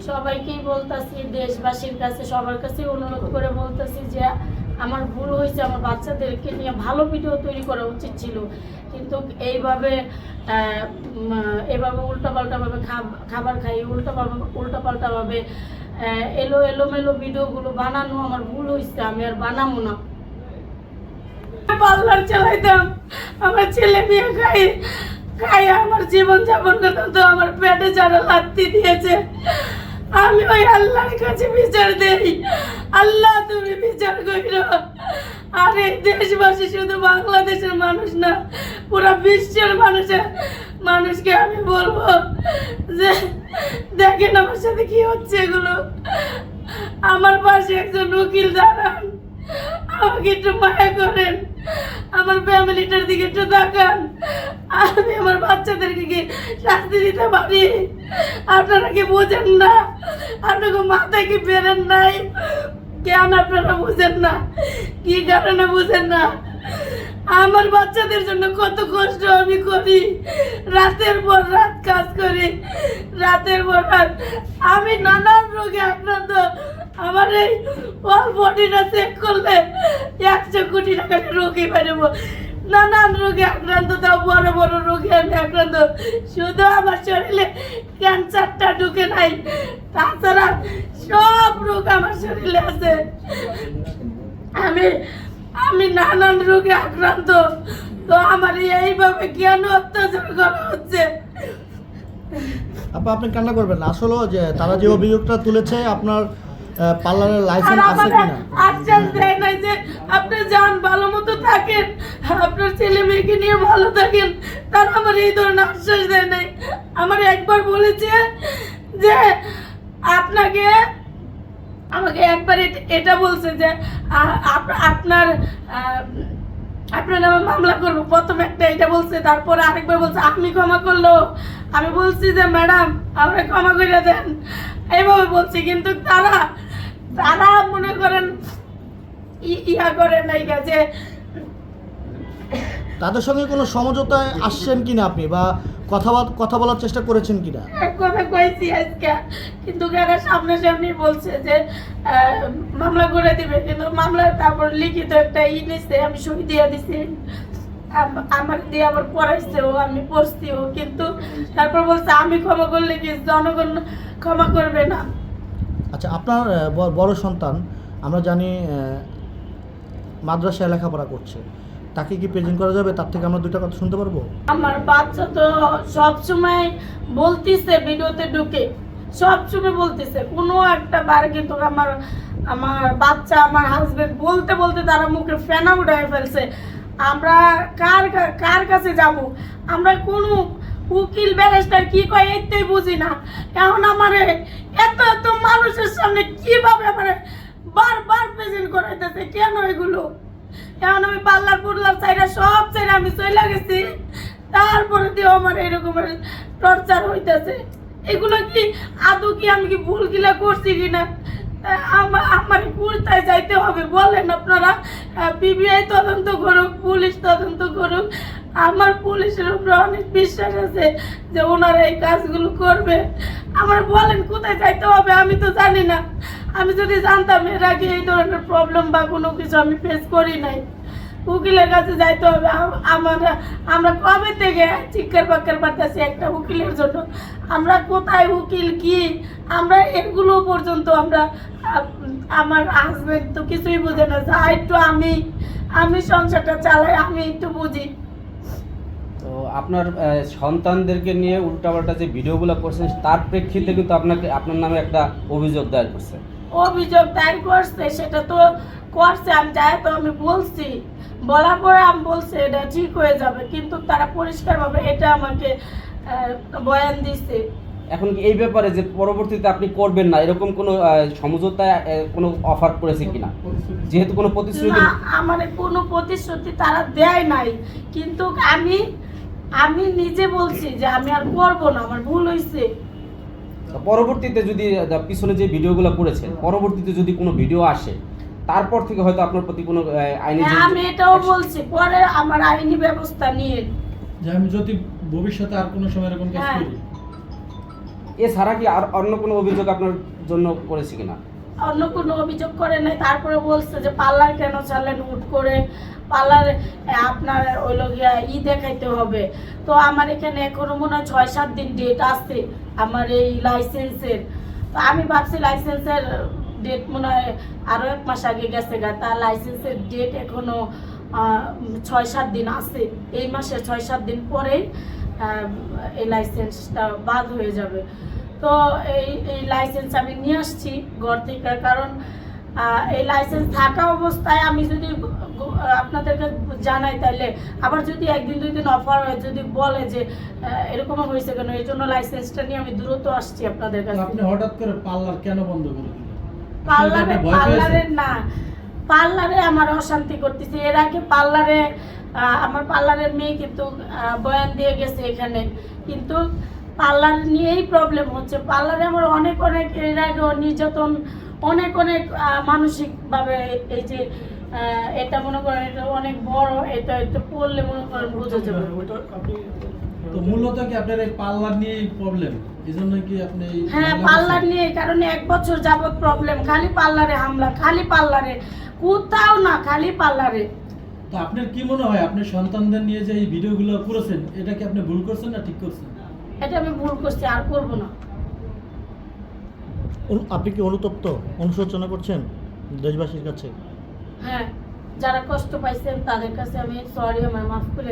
সবাইকেই বলতাছি, দেশবাসীর কাছে, সবার কাছে অনুরোধ করে বলতাছি যে আমার ভুল হয়েছে, আমার বাচ্চাদেরকে নিয়ে ভালো ভিডিও তৈরি করা উচিত ছিল। কিন্তু এইভাবে এভাবে উল্টাপাল্টাভাবে খাব- খাবার খাই উল্টা উল্টাপাল্টাভাবে এলো, এলোমেলো ভিডিওগুলো বানানো আমার ভুল হয়েছে, আমি আর বানাবো না। পার্লার চালাইতাম, আমার ছেলে মেয়ে খাই খাই আমার জীবন যাপন করতাম, তো আমার পেটে যারা লাত্তি দিয়েছে আমি ওই আল্লাহর কাছে বিচার দেই। আল্লাহ, তুমি বিচার কইরো। আর এই দেশবাসী শুধু বাংলাদেশের মানুষ না, পুরো বিশ্বের মানুষের মানুষকে আমি বলব যে, দেখেন আমার সাথে কি হচ্ছে এগুলো। আমার পাশে একজন উকিল দাঁড়ান। আমাকে একটু মায়া করেন। আমার ফ্যামিলিটার দিকে একটু তাকান। আমি আমার বাচ্চাদেরকে কি শাস্তি দিতে পারি। আপনারা কি বোঝেন না? আপনাকে মাথায় কি বেরেন নাই? কেন আপনারা বুঝেন না? কি কারণে বুঝেন না? আমার বাচ্চাদের জন্য কত কষ্ট আমি করি। রাতের পর রাত কাজ করি। রাতের পর রাত আমি নানান রোগে আক্রান্ত। আমার এই বডিটা চেক করলে একশো কোটি টাকার রোগী পারব নানান রোগে আক্রান্ত, তাও বড় বড় রোগে আমি আক্রান্ত। শুধু আমার শরীরে ক্যান্সারটা ঢুকে নাই, তাছাড়া সব রোগ আমার শরীরে আছে। আমি আমি নানান রোগে আক্রান্ত। তো আমার এইভাবে কেন অত্যাচার করা হচ্ছে? আপা, আপনি কান্না করবেন আসলে যে তারা যে অভিযোগটা তুলেছে, আপনার পার্লারের লাইসেন্স আছে কিনা? আশ্বাস দেয় নাই যে আপনি যান ভালো মতো থাকেন। আপনার ছেলে মেয়েকে নিয়ে ভালো থাকেন। তার আমার এই ধরনের আশ্বাস দেয় নাই। আমার একবার বলেছে যে আপনাকে আমাকে একবার এট- বলছে যে আপনার আপনার নামে মামলা করব। প্রথম একটা এটা বলছে তারপরে আরেকবার বলছে আপনি ক্ষমা করল। আমি বলছি যে ম্যাডাম আমরা ক্ষমা করে দেন। এইভাবে বলছি কিন্তু তারা মনে করেন ই- করে নাই যে তাদের সঙ্গে কোনো সমঝোতায় আসছেন কিনা আপনি বা কথা কথা বলার চেষ্টা করেছেন কিনা? কথা কইছি আজকে কিন্তু এরা সামনাসামনি বলছে যে মামলা করে দিবে কিন্তু মামলা তারপর লিখিত একটা ই নিছে আমি সই দিয়ে দিছি। আমার দিয়ে আবার পড়াইছেও আমি পড়ছিও কিন্তু তারপর বলছে আমি ক্ষমা করলে কি জনগণ ক্ষমা করবে না? আচ্ছা আপনার বড় সন্তান আমরা জানি মাদ্রাসায় লেখাপড়া করছে। তাকে কি প্রেজেন্ট করা যাবে? তার থেকে আমরা দুটো কথা শুনতে পারব? আমার বাচ্চা তো সব সময় বলতিছে ভিডিওতে ঢুকে। সব সময় বলতেছে, কোনো একটা বার কিন্তু আমার আমার বাচ্চা, আমার হাজবেন্ড বলতে বলতে তারা মুখে ফেনা উঠায় ফেলছে। আমরা কার কার কাছে যাব? আমরা কোনো উকিল, ব্যারিস্টার কি কয় এতেই বুঝি না। এখন আমার এত এত মানুষের সামনে কীভাবে আমার বারবার প্রেজেন্ট করাইতেছে। কেন এগুলো? এখন আমি পার্লার পুরলার সাইডে সব সাইডে আমি চলে গেছি। তারপরে দিয়ে আমার এরকমের টর্চার হইতেছে। এগুলো কি আদৌ কি আমি কি ভুল গিলা করছি কিনা? আমার কোথায় যাইতে হবে। বলেন আপনারা বিবিআই তদন্ত করুক, পুলিশ তদন্ত করুক, আমার পুলিশের উপরে অনেক বিশ্বাস আছে যে ওনারা এই কাজগুলো করবে। আমার বলেন কোথায় যাইতে হবে আমি তো জানি না। আমি যদি জানতাম এর আগে এই ধরনের প্রবলেম বা কোনো কিছু আমি ফেস করি নাই, উকিলের কাছে যাইতে হবে। আম- আমরা আমরা কবে থেকে চিৎকার বাক্কার পারতেছি একটা উকিলের জন্য? আমরা কোথায় উকিল, কি? আমরা এগুলো পর্যন্ত আমরা আমার হাজবেন্ড তো কিছুই বুঝে না। যা একটু আমি আমি সংসারটা চালাই, আমি একটু বুঝি। তো আপনার সন্তানদেরকে নিয়ে উল্টাপাল্টা যে ভিডিওগুলো করছেন, তার প্রেক্ষিতে কিন্তু আপনাকে, আপনার নামে একটা অভিযোগ দায়ের করছে। অভিযোগ দায়ের করছে সেটা তো করছে আমি যাই তো আমি বলছি। বলার পরে আমি বলছি এটা ঠিক হয়ে যাবে কিন্তু তারা পরিষ্কারভাবে এটা আমাকে বয়ান দিছে। এখন কি এই ব্যাপারে যে পরবর্তীতে আপনি করবেন না এরকম কোনো সমঝোতায় কোনো অফার করেছে কিনা? যেহেতু কোনো প্রতিশ্রুতি আমার কোনো প্রতিশ্রুতি তারা দেয় নাই। কিন্তু আমি আমি নিজে বলছি যে আমি আর করব না আমার ভুল হয়েছে পরবর্তীতে যদি পিছনে যে ভিডিওগুলো করেছেন পরবর্তীতে যদি কোনো ভিডিও আসে তারপর থেকে হয়তো আপনার প্রতি কোনো আইনি যে- হ্যাঁ, আমি এটাও বলছি পরে আমার আইনি ব্যবস্থা নিয়ে যে আমি যদি ভবিষ্যতে আর কোনো সময় এরকম কাজ হ্যাঁ। করি? এছাড়া কি আর অন্য কোনো অভিযোগ আপনার জন্য করেছে কিনা? অন্য কোনো অভিযোগ করে নাই। তারপরে বলছে যে পার্লার কেন চালেন হুট করে পার্লার আপনার ওই গিয়া ই দেখাইতে হবে। তো আমার এখানে এখনও মনে হয় ছয় সাত দিন ডেট আছে আমার এই লাইসেন্সের তো আমি ভাবছি লাইসেন্সের ডেট মনে হয় আরও এক মাস আগে গেছে গা। তার লাইসেন্সের ডেট এখনও ছয় সাত দিন আছে। এই মাসে ছয় সাত দিন পরেই এই লাইসেন্সটা বাদ হয়ে যাবে। তো এই এই লাইসেন্স আমি নিয়ে আসছি ঘর থেকে। কারণ এই লাইসেন্স থাকা অবস্থায় আমি যদি আপনাদেরকে জানাই তাহলে আবার যদি একদিন দুই দিন অফার হয় যদি বলে যে এরকম হয়েছে কেন এই জন্য লাইসেন্সটা নিয়ে আমি দ্রুত আসছি আপনাদের কাছে আপনি হঠাৎ করে পার্লার কেন বন্ধ করে দিলেন? পার্লারে? পার্লারে না পার্লারে আমার অশান্তি করতেছে। এর আগে পার্লারে আমার পার্লারের মেয়ে কিন্তু বয়ান দিয়ে গেছে এখানে। কিন্তু পার্লার নিয়েই প্রবলেম হচ্ছে। পার্লারে আমার অনেক অনেক এর আগে নির্যাতন অনেক অনেক মানসিকভাবে এই যে এটা মনে করেন এটা অনেক বড় এটা এটা পড়লে মনে করেন বোঝা যাবে। তো মূলত কি আপনার এই পার্লার নিয়েই প্রবলেম এই জন্য কি আপনি হ্যাঁ পার্লার নিয়ে কারণ এক বছর যাবত প্রবলেম খালি পার্লারে হামলা খালি পার্লারে। কোথাও না খালি পার্লারে। তো আপনার কি মনে হয় আপনি সন্তানদের নিয়ে যে এই ভিডিওগুলো করেছেন এটা কি আপনি ভুল করছেন না ঠিক করছেন? এটা আমি ভুল করছি আর করব না। আপনি কি অনুতপ্ত অনুশোচনা করছেন দেশবাসীর কাছে? হ্যাঁ যারা কষ্ট পাইছেন তাদের কাছে আমি সরি আমার মাফ করে